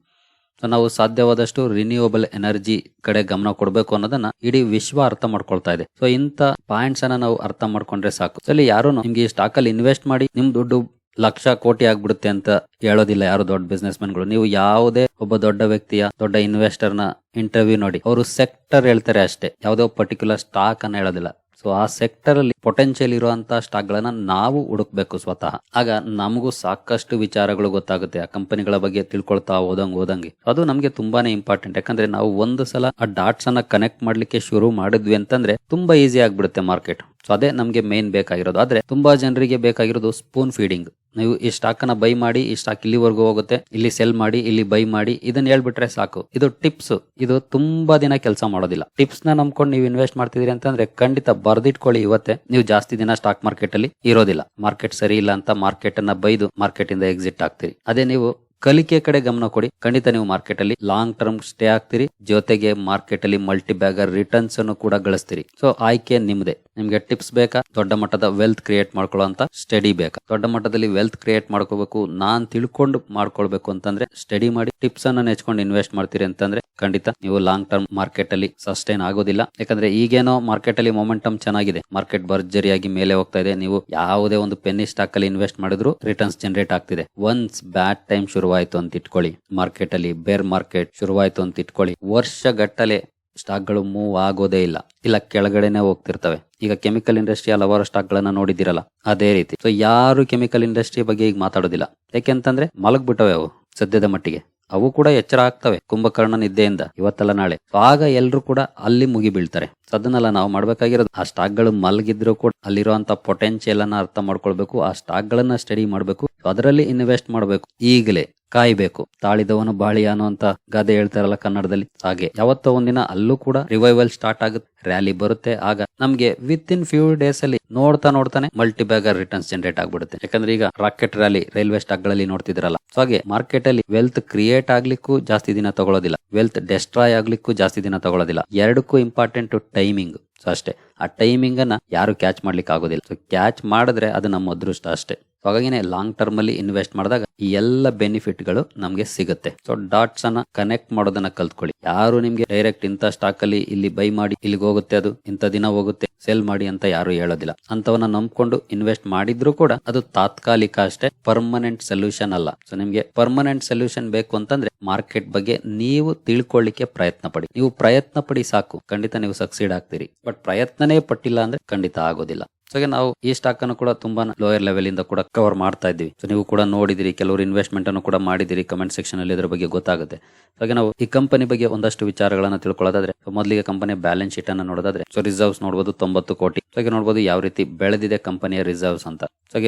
[SPEAKER 1] ನಾವು ಸಾಧ್ಯವಾದಷ್ಟು ರಿನ್ಯೂವಬಲ್ ಎನರ್ಜಿ ಕಡೆ ಗಮನ ಕೊಡಬೇಕು ಅನ್ನೋದನ್ನ ಇಡೀ ವಿಶ್ವ ಅರ್ಥ ಮಾಡ್ಕೊಳ್ತಾ ಇದೆ. ಸೊ ಇಂಥ ಪಾಯಿಂಟ್ಸ್ ಅನ್ನ ನಾವು ಅರ್ಥ ಮಾಡ್ಕೊಂಡ್ರೆ ಸಾಕು. ಸೊ ಇಲ್ಲಿ ಯಾರು ನಿಮ್ಗೆ ಈ ಸ್ಟಾಕ್ ಅಲ್ಲಿ ಇನ್ವೆಸ್ಟ್ ಮಾಡಿ ನಿಮ್ ದುಡ್ಡು ಲಕ್ಷ ಕೋಟಿ ಆಗ್ಬಿಡುತ್ತೆ ಅಂತ ಹೇಳೋದಿಲ್ಲ ಯಾರು ದೊಡ್ಡ ಬಿಸ್ನೆಸ್ಗಳು ನೀವು ಯಾವುದೇ ಒಬ್ಬ ದೊಡ್ಡ ವ್ಯಕ್ತಿಯ, ದೊಡ್ಡ ಇನ್ವೆಸ್ಟರ್ನ ಇಂಟರ್ವ್ಯೂ ನೋಡಿ. ಅವರು ಸೆಕ್ಟರ್ ಹೇಳ್ತಾರೆ ಅಷ್ಟೇ. ಯಾವುದೋ ಪರ್ಟಿಕ್ಯುಲರ್ ಸ್ಟಾಕ್ ಅನ್ನ ಹೇಳೋದಿಲ್ಲ. ಸೊ ಆ ಸೆಕ್ಟರ್ ಅಲ್ಲಿ ಪೊಟೆನ್ಶಿಯಲ್ ಇರುವಂತಹ ಸ್ಟಾಕ್ ಗಳನ್ನ ನಾವು ಹುಡುಕ್ಬೇಕು ಸ್ವತಃ. ಆಗ ನಮಗೂ ಸಾಕಷ್ಟು ವಿಚಾರಗಳು ಗೊತ್ತಾಗುತ್ತೆ. ಆ ಕಂಪನಿಗಳ ಬಗ್ಗೆ ತಿಳ್ಕೊಳ್ತಾ ಹೋದಂಗ್ ಹೋದಂಗೆ. ಅದು ನಮಗೆ ತುಂಬಾನೇ ಇಂಪಾರ್ಟೆಂಟ್ ಯಾಕಂದ್ರೆ ನಾವು ಒಂದು ಸಲ ಆ ಡಾಟ್ಸ್ ಅನ್ನ ಕನೆಕ್ಟ್ ಮಾಡ್ಲಿಕ್ಕೆ ಶುರು ಮಾಡಿದ್ವಿ ಅಂತಂದ್ರೆ ತುಂಬಾ ಈಸಿ ಆಗ್ಬಿಡುತ್ತೆ ಮಾರ್ಕೆಟ್ ಸೊ ಅದೇ ನಮಗೆ ಮೇನ್ ಬೇಕಾಗಿರೋದು. ಆದ್ರೆ ತುಂಬಾ ಜನರಿಗೆ ಬೇಕಾಗಿರೋದು ಸ್ಪೂನ್ ಫೀಡಿಂಗ್ ನೀವು ಈ ಸ್ಟಾಕ್ ಅನ್ನ ಬೈ ಮಾಡಿ, ಈ ಸ್ಟಾಕ್ ಇಲ್ಲಿವರೆಗೂ ಹೋಗುತ್ತೆ. ಇಲ್ಲಿ ಸೆಲ್ ಮಾಡಿ, ಇಲ್ಲಿ ಬೈ ಮಾಡಿ, ಇದನ್ನ ಹೇಳ್ಬಿಟ್ರೆ ಸಾಕು. ಇದು ಟಿಪ್ಸ್ ಇದು ತುಂಬಾ ದಿನ ಕೆಲಸ ಮಾಡೋದಿಲ್ಲ. ಟಿಪ್ಸ್ನ ನಂಬ್ಕೊಂಡು ನೀವು ಇನ್ವೆಸ್ಟ್ ಮಾಡ್ತಿದ್ರಿ ಅಂತಂದ್ರೆ ಖಂಡಿತ ಬರ್ದಿಟ್ಕೊಳ್ಳಿ ಇವತ್ತೆ. ನೀವು ಜಾಸ್ತಿ ದಿನ ಸ್ಟಾಕ್ ಮಾರ್ಕೆಟ್ ಅಲ್ಲಿ ಇರೋದಿಲ್ಲ. ಮಾರ್ಕೆಟ್ ಸರಿ ಇಲ್ಲ ಅಂತ ಮಾರ್ಕೆಟ್ ಅನ್ನ ಬೈದು ಮಾರ್ಕೆಟ್ ಇಂದ ಎಕ್ಸಿಟ್ ಆಗ್ತೀರಿ. ಅದೇ ನೀವು ಕಲಿಕೆ ಕಡೆ ಗಮನ ಕೊಡಿ. ಖಂಡಿತ ನೀವು ಮಾರ್ಕೆಟ್ ಅಲ್ಲಿ ಲಾಂಗ್ ಟರ್ಮ್ ಸ್ಟೇ ಆಗ್ತೀರಿ. ಜೊತೆಗೆ ಮಾರ್ಕೆಟ್ ಅಲ್ಲಿ ಮಲ್ಟಿ ಬ್ಯಾಗರ್ ರಿಟರ್ನ್ಸ್ ಅನ್ನು ಕೂಡ ಗಳಿಸ್ತೀರಿ. ಸೊ ಆಯ್ಕೆ ನಿಮ್ದೆ. ನಿಮ್ಗೆ ಟಿಪ್ಸ್ ಬೇಕಾ? ದೊಡ್ಡ ಮಟ್ಟದ ವೆಲ್ತ್ ಕ್ರಿಯೇಟ್ ಮಾಡ್ಕೊಳ್ಳೋ ಅಂತ ಸ್ಟಡಿ ಬೇಕಾ? ದೊಡ್ಡ ಮಟ್ಟದಲ್ಲಿ ವೆಲ್ತ್ ಕ್ರಿಯೇಟ್ ಮಾಡ್ಕೋಬೇಕು, ನಾನ್ ತಿಳ್ಕೊಂಡು ಮಾಡ್ಕೊಳ್ಬೇಕು ಅಂತಂದ್ರೆ ಸ್ಟಡಿ ಮಾಡಿ ಟಿಪ್ಸ್ ಅನ್ನ ನೆಚ್ಕೊಂಡು ಇನ್ವೆಸ್ಟ್ ಮಾಡ್ತೀರಿ ಅಂತಂದ್ರೆ ಖಂಡಿತ ನೀವು ಲಾಂಗ್ ಟರ್ಮ್ ಮಾರ್ಕೆಟ್ ಅಲ್ಲಿ ಸಸ್ಟೈನ್ ಆಗೋದಿಲ್ಲ. ಯಾಕಂದ್ರೆ ಈಗೇನೋ ಮಾರ್ಕೆಟ್ ಅಲ್ಲಿ ಮೊಮೆಂಟಮ್ ಚೆನ್ನಾಗಿದೆ. ಮಾರ್ಕೆಟ್ ಭರ್ಜರಿಯಾಗಿ ಮೇಲೆ ಹೋಗ್ತಾ ಇದೆ. ನೀವು ಯಾವುದೇ ಒಂದು ಪೆನ್ನಿ ಸ್ಟಾಕ್ ಅಲ್ಲಿ ಇನ್ವೆಸ್ಟ್ ಮಾಡಿದ್ರು ರಿಟರ್ನ್ಸ್ ಜನರೇಟ್ ಆಗ್ತಿದೆ. ಒನ್ಸ್ ಬ್ಯಾಡ್ ಟೈಮ್ ಶುರುವಾಯ್ತು ಅಂತ ಇಟ್ಕೊಳ್ಳಿ. ಮಾರ್ಕೆಟ್ ಅಲ್ಲಿ ಬೇರ್ ಮಾರ್ಕೆಟ್ ಶುರುವಾಯ್ತು ಅಂತ ಇಟ್ಕೊಳ್ಳಿ. ವರ್ಷ ಗಟ್ಟಲೆ ಸ್ಟಾಕ್ಗಳು ಮೂವ್ ಆಗೋದೇ ಇಲ್ಲ. ಇಲ್ಲ, ಕೆಳಗಡೆನೆ ಹೋಗ್ತಿರ್ತವೆ. ಈಗ ಕೆಮಿಕಲ್ ಇಂಡಸ್ಟ್ರಿ ಹಲವಾರು ಸ್ಟಾಕ್ ಗಳನ್ನ ನೋಡಿದಿರಲ್ಲ ಅದೇ ರೀತಿ. ಸೊ ಯಾರು ಕೆಮಿಕಲ್ ಇಂಡಸ್ಟ್ರಿ ಬಗ್ಗೆ ಈಗ ಮಾತಾಡೋದಿಲ್ಲ. ಯಾಕೆಂತಂದ್ರೆ ಮಲಗ್ಬಿಟ್ಟವೆ ಅವು, ಸದ್ಯದ ಮಟ್ಟಿಗೆ. ಅವು ಕೂಡ ಎಚ್ಚರ ಆಗ್ತವೆ, ಕುಂಭಕರ್ಣ ನಿದ್ದೆಯಿಂದ, ಇವತ್ತಲ್ಲ ನಾಳೆ. ಆಗ ಎಲ್ರು ಕೂಡ ಅಲ್ಲಿ ಮುಗಿ ಬೀಳ್ತಾರೆ ಅದನ್ನೆಲ್ಲ ನಾವು ಮಾಡ್ಬೇಕಾಗಿರೋದು, ಆ ಸ್ಟಾಕ್ಗಳು ಮಲಗಿದ್ರು ಕೂಡ ಅಲ್ಲಿರುವಂತ ಪೊಟೆನ್ಶಿಯಲ್ ಅನ್ನ ಅರ್ಥ ಮಾಡ್ಕೊಳ್ಬೇಕು, ಆ ಸ್ಟಾಕ್ ಗಳನ್ನ ಸ್ಟಡಿ ಮಾಡಬೇಕು, ಅದರಲ್ಲಿ ಇನ್ವೆಸ್ಟ್ ಮಾಡಬೇಕು. ಈಗಲೇ ಕಾಯ್ಬೇಕು. ತಾಳಿದವನು ಬಾಳಿಯಾನು ಅಂತ ಗಾದೆ ಹೇಳ್ತಾರಲ್ಲ ಕನ್ನಡದಲ್ಲಿ. ಹಾಗೆ ಯಾವತ್ತೋ ಒಂದಿನ ಅಲ್ಲೂ ಕೂಡ ರಿವೈವಲ್ ಸ್ಟಾರ್ಟ್ ಆಗುತ್ತೆ. ರ್ಯಾಲಿ ಬರುತ್ತೆ. ಆಗ ನಮ್ಗೆ ವಿತ್ ಇನ್ ಫ್ಯೂ ಡೇಸ್ ಅಲ್ಲಿ ನೋಡ್ತಾ ನೋಡ್ತಾನೆ ಮಲ್ಟಿ ಬ್ಯಾಗರ್ ರಿಟರ್ನ್ಸ್ ಜನರೇಟ್ ಆಗ್ಬಿಡುತ್ತೆ. ಯಾಕಂದ್ರೆ ಈಗ ರಾಕೆಟ್ ರ್ಯಾಲಿ ರೈಲ್ವೆ ಸ್ಟಾಕ್ಗಳಲ್ಲಿ ನೋಡ್ತಿದ್ರಲ್ಲ. ಸೊ ಹಾಗೆ ಮಾರ್ಕೆಟ್ ಅಲ್ಲಿ ವೆಲ್ತ್ ಕ್ರಿಯೇಟ್ ಆಗ್ಲಿಕ್ಕೂ ಜಾಸ್ತಿ ದಿನ ತಗೊಳ್ಳೋದಿಲ್ಲ ವೆಲ್ತ್ ಡೆಸ್ಟ್ರಾಯ್ ಆಗ್ಲಿಕ್ಕೂ ಜಾಸ್ತಿ ದಿನ ತಗೊಳ್ಳೋದಿಲ್ಲ ಎರಡಕ್ಕೂ ಇಂಪಾರ್ಟೆಂಟ್ ಟೈಮಿಂಗ್ ಸೊ ಅಷ್ಟೇ. ಆ ಟೈಮಿಂಗ್ ಅನ್ನ ಯಾರು ಕ್ಯಾಚ್ ಮಾಡ್ಲಿಕ್ಕೆ ಆಗೋದಿಲ್ಲ ಸೊ ಕ್ಯಾಚ್ ಮಾಡಿದ್ರೆ ಅದು ನಮ್ಮ ಅದೃಷ್ಟ ಅಷ್ಟೇ. ಸೊ ಲಾಂಗ್ ಟರ್ಮ್ ಅಲ್ಲಿ ಇನ್ವೆಸ್ಟ್ ಮಾಡಿದಾಗ ಈ ಎಲ್ಲ ಬೆನಿಫಿಟ್ಗಳು ನಮಗೆ ಸಿಗುತ್ತೆ. ಸೊ ಡಾಟ್ಸ್ ಅನ್ನ ಕನೆಕ್ಟ್ ಮಾಡೋದನ್ನ ಕಲ್ತ್ಕೊಳ್ಳಿ. ಯಾರು ನಿಮ್ಗೆ ಡೈರೆಕ್ಟ್ ಇಂಥ ಸ್ಟಾಕ್ ಅಲ್ಲಿ ಇಲ್ಲಿ ಬೈ ಮಾಡಿ ಇಲ್ಲಿಗೆ ಹೋಗುತ್ತೆ ಅದು, ಇಂಥ ದಿನ ಹೋಗುತ್ತೆ ಸೆಲ್ ಮಾಡಿ ಅಂತ ಯಾರು ಹೇಳೋದಿಲ್ಲ. ಅಂತವನ್ನ ನಂಬ್ಕೊಂಡು ಇನ್ವೆಸ್ಟ್ ಮಾಡಿದ್ರು ಕೂಡ ಅದು ತಾತ್ಕಾಲಿಕ ಅಷ್ಟೇ ಪರ್ಮನೆಂಟ್ ಸೊಲ್ಯೂಷನ್ ಅಲ್ಲ. ಸೊ ನಿಮ್ಗೆ ಪರ್ಮನೆಂಟ್ ಸೊಲ್ಯೂಷನ್ ಬೇಕು ಅಂತಂದ್ರೆ ಮಾರ್ಕೆಟ್ ಬಗ್ಗೆ ನೀವು ತಿಳ್ಕೊಳ್ಳಿಕ್ಕೆ ಪ್ರಯತ್ನ ಪಡಿ ನೀವು ಪ್ರಯತ್ನ ಪಡಿ ಸಾಕು. ಖಂಡಿತ ನೀವು ಸಕ್ಸೀಡ್ ಆಗ್ತೀರಿ. ಬಟ್ ಪ್ರಯತ್ನನೇ ಪಟ್ಟಿಲ್ಲ ಅಂದ್ರೆ ಖಂಡಿತ ಆಗೋದಿಲ್ಲ. ಸೊ ನಾವು ಈ ಸ್ಟಾಕ್ ಅನ್ನು ಕೂಡ ತುಂಬಾ ಲೋಯರ್ ಲೆವೆಲ್ ಇಂದ ಕೂಡ ಕವರ್ ಮಾಡ್ತಾ ಇದ್ದೀವಿ. ಸೊ ನೀವು ಕೂಡ ನೋಡಿದಿರಿ, ಕೆಲವರು ಇನ್ವೆಸ್ಟ್ಮೆಂಟ್ ಅನ್ನು ಕೂಡ ಮಾಡಿದಿರಿ. ಕಮೆಂಟ್ ಸೆಕ್ಷನ್ ಅಲ್ಲಿ ಇದ್ರ ಬಗ್ಗೆ ಗೊತ್ತಾಗುತ್ತೆ. ಹಾಗೆ ನಾವು ಈ ಕಂಪನಿ ಬಗ್ಗೆ ಒಂದಷ್ಟು ವಿಚಾರಗಳನ್ನ ತಿಳ್ಕೊಳ್ಳೋದಾದ್ರೆ ಮೊದಲಿಗೆ ಕಂಪನಿ ಬ್ಯಾಲೆನ್ಸ್ ಶೀಟ್ ಅನ್ನು ನೋಡೋದಾದ್ರೆ ಸೊ ರಿಸರ್ವ್ಸ್ ನೋಡಬಹುದು ತೊಂಬತ್ತು ಕೋಟಿ. ಸೊ ನೋಡಬಹುದು ಯಾವ ರೀತಿ ಬೆಳೆದಿದೆ ಕಂಪನಿಯ ರಿಸರ್ವ್ಸ್ ಅಂತ. ಸೊ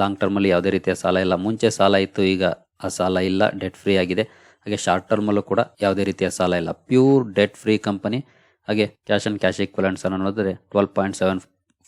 [SPEAKER 1] ಲಾಂಗ್ ಟರ್ಮ್ ಅಲ್ಲಿ ಯಾವುದೇ ರೀತಿಯ ಸಾಲ ಇಲ್ಲ. ಮುಂಚೆ ಸಾಲ ಇತ್ತು, ಈಗ ಆ ಸಾಲ ಇಲ್ಲ. ಡೆಟ್ ಫ್ರೀ ಆಗಿದೆ. ಹಾಗೆ ಶಾರ್ಟ್ ಟರ್ಮಲ್ಲೂ ಕೂಡ ಯಾವುದೇ ರೀತಿಯ ಸಾಲ ಇಲ್ಲ. ಪ್ಯೂರ್ ಡೆಟ್ ಫ್ರೀ ಕಂಪನಿ ಹಾಗೆ ಕ್ಯಾಶ್ ಅಂಡ್ ಕ್ಯಾಶ್ ಈಕ್ವಲೆಂಟ್ಸ್ ಅನ್ನು ನೋಡಿದ್ರೆ twelve point seven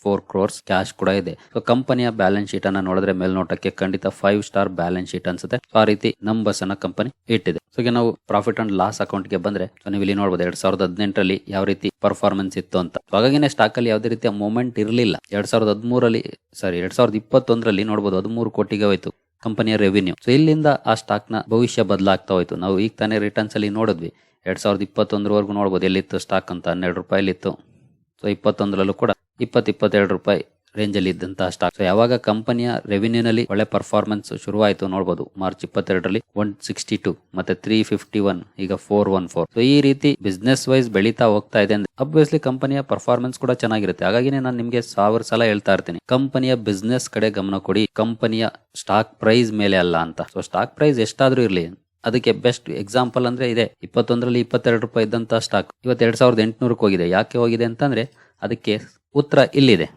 [SPEAKER 1] four crores cash ಕೂಡ ಇದೆ. ಸೊ ಕಂಪನಿಯ ಬ್ಯಾಲೆನ್ಸ್ ಶೀಟ್ ಅನ್ನ ನೋಡಿದ್ರೆ ಮೇಲ್ನೋಟಕ್ಕೆ ಖಂಡಿತ ಫೈವ್ ಸ್ಟಾರ್ ಬ್ಯಾಲೆನ್ಸ್ ಶೀಟ್ ಅನ್ಸುತ್ತೆ. ಆ ರೀತಿ ನಂಬರ್ಸ್ ಅನ್ನ ಕಂಪನಿ ಇಟ್ಟಿದೆ. ಸೊ ಈಗ ನಾವು ಪ್ರಾಫಿಟ್ ಅಂಡ್ ಲಾಸ್ ಅಕೌಂಟ್ಗೆ ಬಂದ್ರೆ ನೀವು ಇಲ್ಲಿ ನೋಡಬಹುದು ಎರಡ್ ಸಾವಿರದ ಹದಿನೆಂಟರಲ್ಲಿ ಯಾವ ರೀತಿ ಪರ್ಫಾರ್ಮೆನ್ಸ್ ಇತ್ತು ಅಂತ. ಹಾಗಾಗಿನೇ ಸ್ಟಾಕ್ ಅಲ್ಲಿ ಯಾವುದೇ ರೀತಿಯ ಮೂಮೆಂಟ್ ಇರಲಿಲ್ಲ. ಎರಡ್ ಸಾವಿರದ ಹದಿಮೂರಲ್ಲಿ ಸಾರಿ ಎರಡ್ ಸಾವಿರದ ಇಪ್ಪತ್ತೊಂದರಲ್ಲಿ ನೋಡಬಹುದು ಹದಿಮೂರು ಕೋಟಿಗೆ ಹೋಯ್ತು. ಕಂಪನಿಯ ರೆವಿನ್ಯೂ ಸೊ ಇಲ್ಲಿಂದ ಆ ಸ್ಟಾಕ್ನ ಭವಿಷ್ಯ ಬದಲಾಗ್ತಾ ಹೋಯ್ತು. ನಾವು ಈಗ ತಾನೇ ರಿಟರ್ನ್ಸ್ ಅಲ್ಲಿ ನೋಡಿದ್ವಿ. ಎರಡ್ ಸಾವಿರದ ಇಪ್ಪತ್ತೊಂದರವರೆಗೂ ನೋಡಬಹುದು ಎಲ್ಲಿತ್ತು ಸ್ಟಾಕ್ ಅಂತ. ಹನ್ನೆರಡು ರೂಪಾಯಿ ಇತ್ತು ಸೊ ಇಪ್ಪತ್ತೊಂದರಲ್ಲೂ ಕೂಡ ಇಪ್ಪತ್ತು, ಇಪ್ಪತ್ತೆರಡು ರೂಪಾಯಿ ರೇಂಜ್ ಅಲ್ಲಿ ಇದ್ದಂತಹ ಸ್ಟಾಕ್ ಸೊ ಯಾವಾಗ ಕಂಪನಿಯ ರೆವಿನ್ಯೂ ನಲ್ಲಿ ಒಳ್ಳೆ ಪರ್ಫಾರ್ಮೆನ್ಸ್ ಶುರುವಾಯಿತು ನೋಡಬಹುದು ಮಾರ್ಚ್ ಇಪ್ಪತ್ತೆರಡರಲ್ಲಿ ಒನ್ ಸಿಕ್ಸ್ಟಿ ಟು ಮತ್ತೆ ತ್ರೀ ಫಿಫ್ಟಿ ಒನ್ ಈಗ ಫೋರ್ ಒನ್ ಫೋರ್ ಸೊ ಈ ರೀತಿ ಬಿಸ್ನೆಸ್ ವೈಸ್ ಬೆಳೀತಾ ಹೋಗ್ತಾ ಇದೆ ಅಂದ್ರೆ ಅಬ್ವಿಯಸ್ಲಿ ಕಂಪನಿಯ ಪರ್ಫಾರ್ಮೆನ್ಸ್ ಕೂಡ ಚೆನ್ನಾಗಿರುತ್ತೆ. ಹಾಗಾಗಿನೇ ನಾನು ನಿಮಗೆ ಸಾವಿರ ಸಲ ಹೇಳ್ತಾ ಇರ್ತೀನಿ. ಕಂಪನಿಯ ಬಿಸ್ನೆಸ್ ಕಡೆ ಗಮನ ಕೊಡಿ. ಕಂಪನಿಯ ಸ್ಟಾಕ್ ಪ್ರೈಸ್ ಮೇಲೆ ಅಲ್ಲ ಅಂತ. ಸೊ ಸ್ಟಾಕ್ ಪ್ರೈಸ್ ಎಷ್ಟಾದ್ರೂ ಇರಲಿ. ಅದಕ್ಕೆ ಬೆಸ್ಟ್ ಎಕ್ಸಾಂಪಲ್ ಅಂದ್ರೆ ಇದೆ. ಇಪ್ಪತ್ತೊಂದರಲ್ಲಿ ಇಪ್ಪತ್ತೆರಡು ರೂಪಾಯಿ ಇದ್ದಂತಹ ಸ್ಟಾಕ್ ಇವತ್ತು ಎರಡ್ ಸಾವಿರದ ಎಂಟುನೂರಕ್ಕೆ ಹೋಗಿದೆ. ಯಾಕೆ ಹೋಗಿದೆ ಅಂತಂದ್ರೆ ಅದಕ್ಕೆ ಉತ್ತರ ಇಲ್ಲಿದೆ.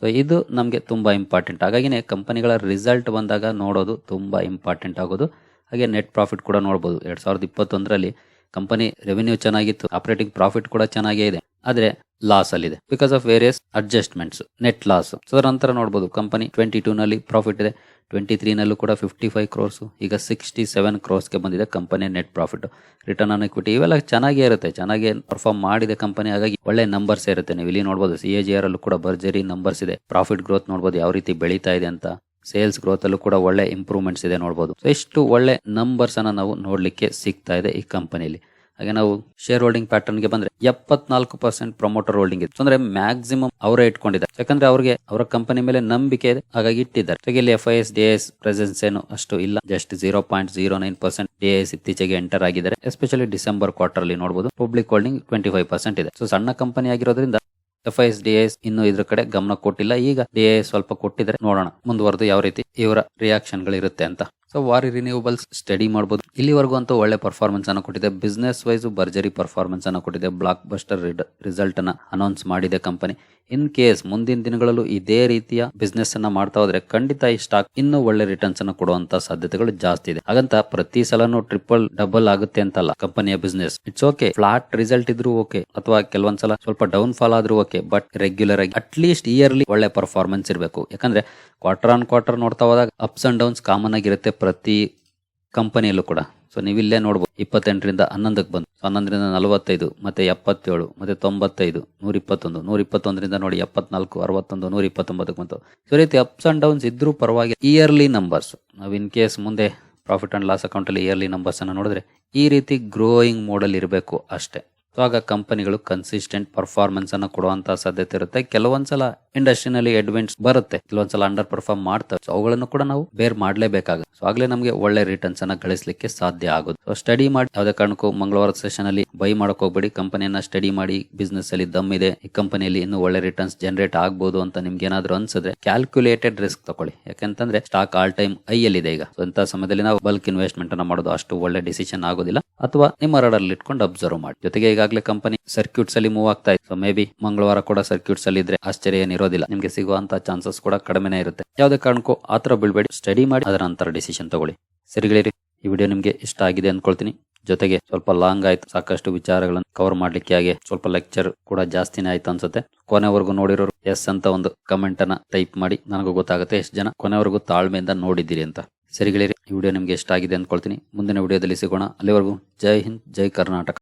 [SPEAKER 1] ಸೊ ಇದು ನಮಗೆ ತುಂಬ ಇಂಪಾರ್ಟೆಂಟ್ ಹಾಗಾಗಿನೇ ಕಂಪನಿಗಳ ರಿಸಲ್ಟ್ ಬಂದಾಗ ನೋಡೋದು ತುಂಬ ಇಂಪಾರ್ಟೆಂಟ್ ಆಗೋದು. ಹಾಗೆ ನೆಟ್ ಪ್ರಾಫಿಟ್ ಕೂಡ ನೋಡ್ಬೋದು. ಎರಡು ಸಾವಿರದ ಇಪ್ಪತ್ತೊಂದರಲ್ಲಿ ಕಂಪನಿ ರೆವೆನ್ಯೂ ಚೆನ್ನಾಗಿತ್ತು ಆಪರೇಟಿಂಗ್ ಪ್ರಾಫಿಟ್ ಕೂಡ ಚೆನ್ನಾಗೇ ಇದೆ. ಆದರೆ ಲಾಸ್ ಅಲ್ಲಿದೆ. Because of various adjustments net loss so ಅದರ ನಂತರ ನೋಡಬಹುದು ಕಂಪನಿ ಟ್ವೆಂಟಿ ಟೂ ನಲ್ಲಿ ಪ್ರಾಫಿಟ್ ಇದೆ. ಟ್ವೆಂಟಿ ತ್ರೀನಲ್ಲೂ ಕೂಡ ಫಿಫ್ಟಿ ಫೈವ್ ಕ್ರೋರ್ಸು ಈಗ ಸಿಕ್ಸ್ಟಿ ಸೆವೆನ್ ಕ್ರೋರ್ಸ್ಗೆ ಬಂದಿದೆ ಕಂಪನಿಯ net profit return on equity ಇವೆಲ್ಲ ಚೆನ್ನಾಗೇ ಇರುತ್ತೆ, ಚೆನ್ನಾಗಿ ಪರ್ಫಾರ್ಮ್ ಮಾಡಿದೆ ಕಂಪನಿ ಹಾಗಾಗಿ ಒಳ್ಳೆ ನಂಬರ್ಸ್ ಇರುತ್ತೆ. ನೀವು ಇಲ್ಲಿ ನೋಡಬಹುದು ಸಿ ಎ ಜಿ ಆರ್ ಅಲ್ಲೂ ಕೂಡ ಭರ್ಜರಿ ನಂಬರ್ಸ್ ಇದೆ. ಪ್ರಾಫಿಟ್ ಗ್ರೋತ್ ನೋಡಬಹುದು ಯಾವ ರೀತಿ ಬೆಳೀತಾ ಇದೆ ಅಂತ. ಸೇಲ್ಸ್ ಗ್ರೋತ್ ಅಲ್ಲೂ ಕೂಡ ಒಳ್ಳೆ ಇಂಪ್ರೂವ್ಮೆಂಟ್ಸ್ ಇದೆ ನೋಡಬಹುದು ಸೊ ಇಷ್ಟು ಒಳ್ಳೆ ನಂಬರ್ಸ್ ಅನ್ನ ನಾವು ನೋಡ್ಲಿಕ್ಕೆ ಸಿಗ್ತಾ ಇದೆ ಈ ಕಂಪನಿಯಲ್ಲಿ ಹಾಗೆ ನಾವು ಶೇರ್ ಹೋಲ್ಡಿಂಗ್ ಪ್ಯಾಟರ್ನ್ಗೆ ಬಂದ್ರೆ ಎಪ್ಪತ್ನಾಲ್ಕು ಪರ್ಸೆಂಟ್ ಪ್ರಮೋಟರ್ ಹೋಲ್ಡಿಂಗ್ ಇದೆ. ಅಂದ್ರೆ ಮ್ಯಾಕ್ಸಿಮಮ್ ಅವರೇ ಇಟ್ಕೊಂಡಿದ್ದಾರೆ. ಯಾಕಂದ್ರೆ ಅವ್ರಿಗೆ ಅವರ ಕಂಪನಿ ಮೇಲೆ ನಂಬಿಕೆ ಇದೆ. ಹಾಗಾಗಿ ಇಟ್ಟಿದ್ದಾರೆ. ಇಲ್ಲಿ F I S D S presence ಏನು ಅಷ್ಟು ಇಲ್ಲ. Just zero point zero nine percent D S ಇತ್ತೀಚೆಗೆ ಎಂಟರ್ ಆಗಿದ್ದಾರೆ. ಎಸ್ಪೆಷಲಿ ಡಿಸೆಂಬರ್ ಕ್ವಾರ್ಟರ್ ಅಲ್ಲಿ ನೋಡಬಹುದು public holding twenty five percent ಇದೆ. ಸೊ ಸಣ್ಣ ಕಂಪನಿ ಆಗಿರೋದ್ರಿಂದ F I S D S ಇನ್ನು ಇದ್ರ ಕಡೆ ಗಮನ ಕೊಟ್ಟಿಲ್ಲ. ಈಗ ಡಿ ಸ್ವಲ್ಪ ಕೊಟ್ಟಿದ್ರೆ ನೋಡೋಣ. ಮುಂದುವರೆದು ಯಾವ ರೀತಿ ಇವರ ರಿಯಾಕ್ಷನ್ ಗಳಿರುತ್ತೆ ಅಂತ. ಸೊ ವಾರಿ ರಿನ್ಯೂವಬಲ್ಸ್ ಸ್ಟಡಿ ಮಾಡಬಹುದು ಇಲ್ಲಿವರೆಗೂ ಅಂತೂ ಒಳ್ಳೆ ಪರ್ಫಾರ್ಮೆನ್ಸ್ ಅನ್ನು ಕೊಟ್ಟಿದೆ. ಬಿಸ್ನೆಸ್ ವೈಸ್ ಭರ್ಜರಿ ಪರ್ಫಾರ್ಮೆನ್ಸ್ ಅನ್ನು ಕೊಟ್ಟಿದೆ. ಬ್ಲಾಕ್ ಬಸ್ಟರ್ ರಿಸಲ್ಟ್ ಅನ್ನ ಅನೌನ್ಸ್ ಮಾಡಿದೆ ಕಂಪನಿ ಇನ್ ಕೇಸ್ ಮುಂದಿನ ದಿನಗಳಲ್ಲೂ ಇದೇ ರೀತಿಯ ಬಿಸ್ನೆಸ್ ಅನ್ನ ಮಾಡ್ತಾ ಹೋದ್ರೆ ಖಂಡಿತ ಈ ಸ್ಟಾಕ್ ಇನ್ನೂ ಒಳ್ಳೆ ರಿಟರ್ನ್ಸ್ ಅನ್ನು ಕೊಡುವಂತ ಸಾಧ್ಯತೆಗಳು ಜಾಸ್ತಿ ಇದೆ. ಹಾಗಂತ ಪ್ರತಿ ಸಲನು ಟ್ರಿಪಲ್ ಡಬಲ್ ಆಗುತ್ತೆ ಅಂತಲ್ಲ ಕಂಪನಿಯ business it's okay flat result ಇದ್ರೂ ಓಕೆ ಅಥವಾ ಕೆಲವೊಂದ್ಸಲ ಸ್ವಲ್ಪ ಡೌನ್ ಫಾಲ್ ಆದ್ರೂ ಓಕೆ ಬಟ್ ರೆಗ್ಯುಲರ್ ಆಗಿ ಅಟ್ ಲೀಸ್ಟ್ ಇಯರ್ಲಿ ಒಳ್ಳೆ ಪರ್ಫಾರ್ಮೆನ್ಸ್ ಇರಬೇಕು. ಯಾಕಂದ್ರೆ ಕ್ವಾರ್ಟರ್ ಆನ್ ಕ್ವಾರ್ಟರ್ ನೋಡ್ತಾ ಹೋದಾಗ ಅಪ್ಸ್ ಅಂಡ್ ಡೌನ್ಸ್ ಕಾಮನ್ ಆಗಿರುತ್ತೆ. ಪ್ರತಿ ಕಂಪನಿಯಲ್ಲೂ ಕೂಡ. ಸೊ ನೀವು ಇಲ್ಲೇ ನೋಡ್ಬೋದು. ಇಪ್ಪತ್ತೆಂಟರಿಂದ ಹನ್ನೊಂದಕ್ಕೆ ಬಂದು. ಹನ್ನೊಂದರಿಂದ ನಲವತ್ತೈದು, ಮತ್ತೆ ಎಪ್ಪತ್ತೇಳು, ಮತ್ತೆ ತೊಂಬತ್ತೈದು ನೂರ ಇಪ್ಪತ್ತೊಂದು ನೂರ ಇಪ್ಪತ್ತೊಂದರಿಂದ ನೋಡಿ ಎಪ್ಪತ್ನಾಲ್ಕು, ಅರವತ್ತೊಂದು ನೂರ ಇಪ್ಪತ್ತೊಂಬತ್ತಕ್ಕೆ ಬಂತು ಸೊ ರೀತಿ ಅಪ್ಸ್ ಅಂಡ್ ಡೌನ್ಸ್ ಇದ್ರೂ ಪರವಾಗಿ ಇಯರ್ಲಿ ನಂಬರ್ಸ್ ನಾವು ಇನ್ ಕೇಸ್ ಮುಂದೆ ಪ್ರಾಫಿಟ್ ಅಂಡ್ ಲಾಸ್ ಅಕೌಂಟ್ ಅಲ್ಲಿ ಇಯರ್ಲಿ ನಂಬರ್ಸನ್ನು ನೋಡಿದ್ರೆ, ಈ ರೀತಿ ಗ್ರೋಯಿಂಗ್ ಮೋಡಲ್ ಇರಬೇಕು ಅಷ್ಟೇ. ಸೊ ಆಗ ಕಂಪನಿಗಳು ಕನ್ಸಿಸ್ಟೆಂಟ್ ಪರ್ಫಾರ್ಮೆನ್ಸನ್ನು ಕೊಡುವಂಥ ಸಾಧ್ಯತೆ ಇರುತ್ತೆ. ಕೆಲವೊಂದ್ಸಲ ಇಂಡಸ್ಟ್ರಿನಲ್ಲಿ ಎಡ್ವೆಂಟ್ಸ್ ಬರುತ್ತೆ. ಕೆಲವೊಂದ್ಸಲ ಅಂಡರ್ ಪರ್ಫಾರ್ಮ್ ಮಾಡ್ತವೆ ಸೊ ಅವುಗಳನ್ನು ಕೂಡ ನಾವು ಬೇರ್ ಮಾಡಲೇಬೇಕಾಗುತ್ತೆ. ಸೊ ಆಗ್ಲೇ ನಮಗೆ ಒಳ್ಳೆ ರಿಟರ್ನ್ಸ್ ಅನ್ನ ಗಳಿಸಲಿಕ್ಕೆ ಸಾಧ್ಯ ಆಗುತ್ತೆ ಸೊ ಸ್ಟಡಿ ಮಾಡಿ, ಯಾವುದೇ ಕಾರಣಕ್ಕೂ ಮಂಗಳವಾರ ಸೆಷನ್ ಅಲ್ಲಿ ಬೈ ಮಾಡಕ್ ಹೋಗ್ಬೇಡಿ. ಕಂಪನಿಯನ್ನ ಸ್ಟಡಿ ಮಾಡಿ ಬಿಸ್ನೆಸ್ ಅಲ್ಲಿ ದಮ್ ಇದೆ. ಈ ಕಂಪನಿಯಲ್ಲಿ ಇನ್ನೂ ಒಳ್ಳೆ ರಿಟರ್ನ್ಸ್ ಜನರೇಟ್ ಆಗ್ಬೋದು ಅಂತ ನಿಮ್ಗೆ ಏನಾದ್ರು ಅನ್ಸಿದ್ರೆ ಕ್ಯಾಲ್ಕುಲೇಟೆಡ್ ರಿಸ್ಕ್ ತಗೊಳ್ಳಿ. ಯಾಕಂತಂದ್ರೆ ಸ್ಟಾಕ್ ಆಲ್ ಟೈಮ್ ಐ ಅಲ್ಲಿ ಇದೆ ಈಗ ಇಂಥ ಸಮಯದಲ್ಲಿ ನಾವು ಬಲ್ಕ್ ಇನ್ವೆಸ್ಟ್ಮೆಂಟ್ ಅನ್ನ ಮಾಡೋದು ಅಷ್ಟು ಒಳ್ಳೆ ಡಿಸಿಷನ್ ಆಗೋದಿಲ್ಲ. ಅಥವಾ ನಿಮ್ಮ ರಡರ್ ಇಟ್ಕೊಂಡು ಅಬ್ಸರ್ವ್ ಮಾಡಿ. ಜೊತೆಗೆ ಈಗಾಗಲೇ ಕಂಪನಿ ಸರ್ಕ್ಯೂಟ್ಸ್ ಅಲ್ಲಿ ಮೂವ್ ಆಗ್ತಾ ಇತ್ತು ಸೊ ಮೇ ಬಿ ಮಂಗಳವಾರ ಕೂಡ ಸರ್ಕ್ಯೂಟ್ಸ್ ಅಲ್ಲಿ ಇದ್ರೆ ಆಶ್ಚರ್ಯ ಏನಿರೋದಿಲ್ಲ ನಿಮ್ಗೆ ಸಿಗುವಂತ ಚಾನ್ಸಸ್ ಕೂಡ ಕಡಿಮೆನೇ ಇರುತ್ತೆ. ಯಾವುದೇ ಕಾರಣಕ್ಕೂ ಆತರ ಬೀಳ್ಬೇಡಿ. ಸ್ಟಡಿ ಮಾಡಿ, ಅದರ ನಂತರ ಡಿಸಿಷನ್ ತಗೊಳ್ಳಿ. ಸರಿಗಳಿರಿ ಈ ವಿಡಿಯೋ ನಿಮಗೆ ಇಷ್ಟ ಆಗಿದೆ ಅಂದ್ಕೊಳ್ತೀನಿ. ಜೊತೆಗೆ ಸ್ವಲ್ಪ ಲಾಂಗ್ ಆಯ್ತು. ಸಾಕಷ್ಟು ವಿಚಾರಗಳನ್ನು ಕವರ್ ಮಾಡ್ಲಿಕ್ಕೆ ಹಾಗೆ ಸ್ವಲ್ಪ ಲೆಕ್ಚರ್ ಕೂಡ ಜಾಸ್ತಿನೇ ಆಯ್ತು ಅನ್ಸುತ್ತೆ. ಕೊನೆವರೆಗೂ ನೋಡಿರೋರು ಎಸ್ ಅಂತ ಒಂದು ಕಮೆಂಟ್ ಅನ್ನ ಟೈಪ್ ಮಾಡಿ. ನನಗೂ ಗೊತ್ತಾಗುತ್ತೆ ಎಷ್ಟು ಜನ ಕೊನೆವರೆಗೂ ತಾಳ್ಮೆಯಿಂದ ನೋಡಿದ್ದೀರಿ ಅಂತ. ಸರಿಗಳಿರಿ ಈ ವಿಡಿಯೋ ನಿಮಗೆ ಇಷ್ಟ ಆಗಿದೆ ಅಂದ್ಕೊಳ್ತೀನಿ. ಮುಂದಿನ ವಿಡಿಯೋದಲ್ಲಿ ಸಿಗೋಣ. ಅಲ್ಲಿವರೆಗೂ ಜೈ ಹಿಂದ್, ಜೈ ಕರ್ನಾಟಕ.